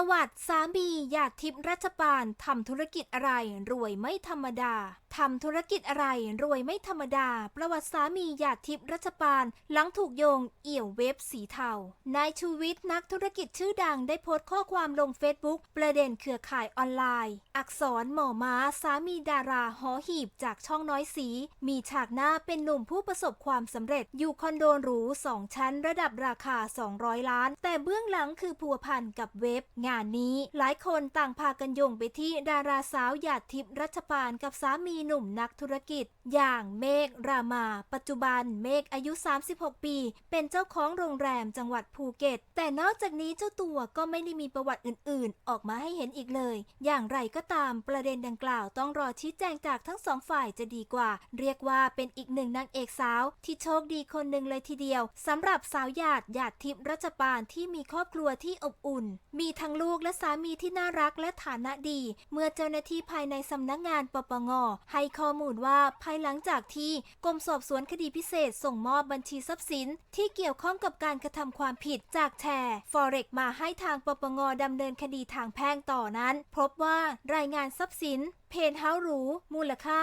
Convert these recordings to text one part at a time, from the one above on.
ประวัติสามีหยาดทิพย์รัชปานทำธุรกิจอะไรรวยไม่ธรรมดาทำธุรกิจอะไรรวยไม่ธรรมดา ประวัติสามีหยาดทิพย์รัชปานหลังถูกโยง เอี่ยวเว็บสีเทานายชูวิทย์นักธุรกิจชื่อดังได้โพสต์ข้อความลงเฟซบุ๊กประเด็นเครือข่ายออนไลน์ อักษรหมอม้าสามีดาราหอหีบจากช่องน้อยสี มีฉากหน้าเป็นหนุ่มผู้ประสบความสำเร็จ อยู่คอนโดหรูสองชั้นระดับราคา 200 ล้าน แต่เบื้องหลังคือพัวพันกับเว็บงานนี้ หลายคนต่างพากันโยงไปที่ดาราสาวหยาดทิพย์รัชปานกับสามีหนุ่มนักธุรกิจ อย่างเมฆรามา ปัจจุบันเมฆอายุ 36 ปี เป็นเจ้าของโรงแรมจังหวัดภูเก็ต แต่นอกจากนี้เจ้าตัวก็ไม่ได้มีประวัติอื่น ๆ ออกมาให้เห็นอีกเลย อย่างไรก็ตามประเด็นดังกล่าวต้องรอชี้แจงจากทั้งสองฝ่ายจะดีกว่า เรียกว่าเป็นอีกหนึ่งนางเอกสาว ที่โชคดีคนหนึ่งเลยทีเดียวสำหรับสาวหยาดหยาดทิพย์รัชปานที่มีครอบครัวที่อบอุ่น มีทั้งลูกและสามีที่น่ารักและฐานะดี เมื่อเจ้าหน้าที่ภายในสำนักงานปปงให้ข้อมูลว่าภายหลังจากที่กรมสอบสวนคดีพิเศษส่งมอบบัญชีทรัพย์สิน ที่เกี่ยวข้องกับการกระทำความผิดจากแชร์ Forex มาให้ทางปปงดำเนินคดีทางแพ่งต่อนั้น พบว่ารายงานทรัพย์สินเพนเฮาหรู มูลค่า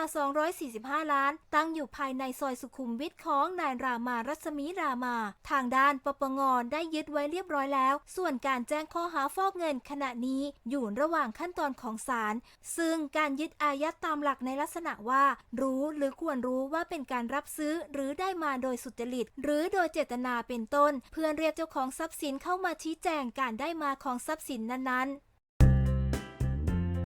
245 ล้าน ตั้งอยู่ภายในซอยสุขุมวิทของนายรามารัศมีรามา ทางด้านปปงได้ยึดไว้เรียบร้อยแล้ว ส่วนการแจ้งข้อหาฟอกเงินงินขณะนี้อยู่ระหว่างขั้นตอนของศาลซึ่งการยึดอายัดตามหลักในลักษณะว่า รู้หรือควรรู้ว่าเป็นการรับซื้อหรือได้มาโดยสุจริต หรือโดยเจตนาเป็นต้น เพื่อเรียกเจ้าของทรัพย์สินเข้ามาชี้แจงการได้มาของทรัพย์สินนั้นๆ